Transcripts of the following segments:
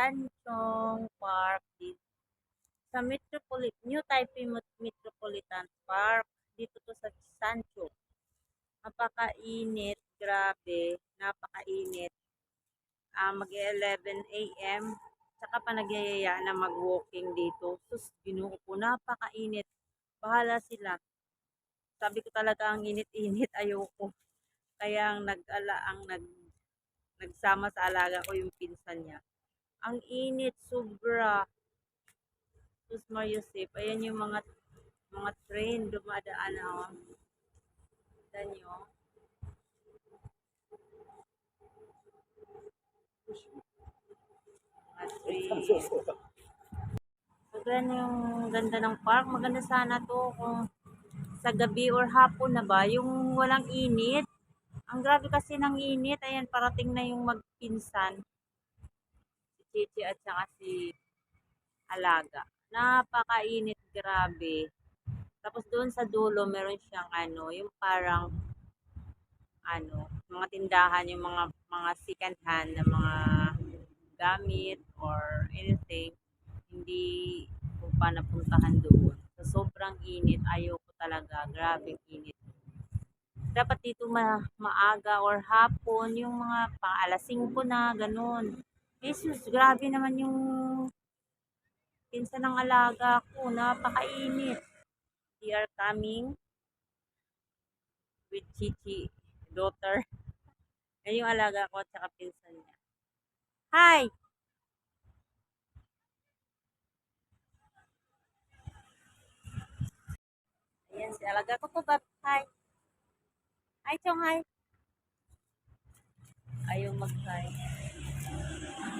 Tanchong Park dito sa Metropoli New Taipei Met- Metropolitan Park dito to sa Sancho. Napakainit, grabe, napakainit. Ah, mag-11 a.m. Saka pa nagyayaya na mag-walking dito. Sus, ginuo ko, napakainit. Bahala sila. Sabi ko talaga ang init-init, ayoko. Kaya ang nag-ala, ang nag, nagsama sa alaga ko yung pinsan niya. Ang init, sobra. Sus Mariusip, ayan yung mga mga train dumadaan oh. Tignan nyo. Mga. Maganda yung ganda ng park. Maganda sana to kung sa gabi or hapon na ba, yung walang init. Ang grabe kasi ng init. Ayan, parating na yung magpinsan. Chichi at saka si Alaga. Napakainit, grabe. Tapos doon sa dulo, meron siyang ano, yung parang ano, mga tindahan, yung mga mga second hand na mga gamit or anything, hindi ko pa napuntahan doon. So, sobrang init. Ayoko talaga. Grabe init. Dapat dito ma maaga or hapon, yung mga pang alas 5 na, ganun. Jesus, grabe naman yung pinsan ng alaga ko. Napakainit. We are coming with Chichi, daughter. Yan yung alaga ko at saka pinsan niya. Hi! Ayan si alaga ko po, Bab. Hi! Hi, Chong, hi! Ayaw mag-hi.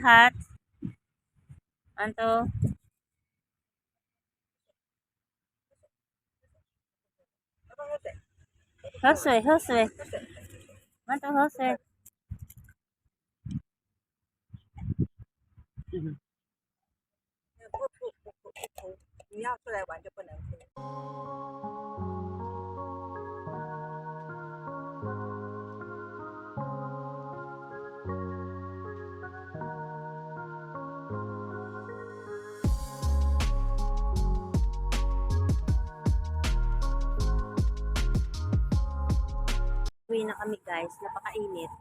So, you feel hot? Anto? Hoswe, hoswe. Anto, hoswe. 不不不不不不，你要出来玩就不能出。 Uwi na kami guys, napakainit.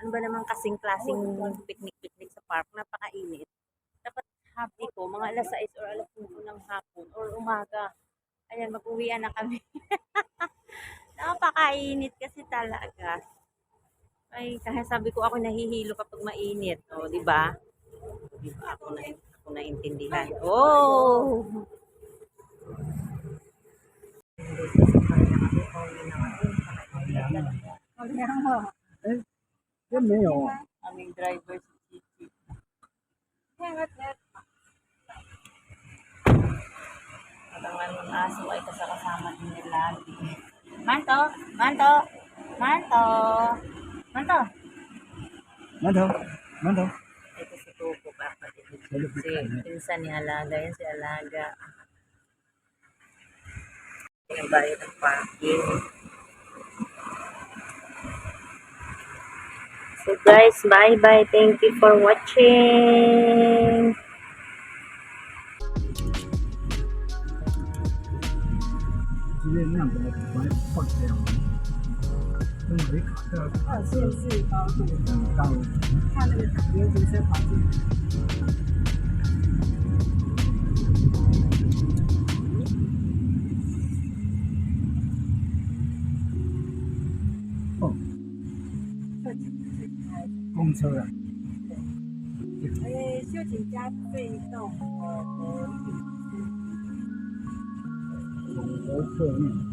Ano ba naman kasing klaseng picnic-picnic sa park, napakainit. Dapat happy ko, mga alas 6 or alas 5 ng hapon or umaga. Ayan, mag-uwian na kami. napakainit kasi talaga. Ay, kahit sabi ko ako nahihilo kapag mainit. O, di ba? Di ba? Ako na, ako naintindihan. Oh! Eh, 真没有。 aming driver si Chichi. Kalangan ng aso ay kasakasama din ni Lagi. Manto! Manto! Manto! Manto! 馒头，馒头， Ito si Tuko kapatid ni Chichi. Pinsan ni Alaga. Yan si Alaga. Pinabayad ng parking. guys, bye-bye. Thank you for watching. 直接那个玩放这样。跟维卡特二线式高度到看那个流行车跑进来。 公车啊。哎，秀锦家被动，我得去。孔雀绿。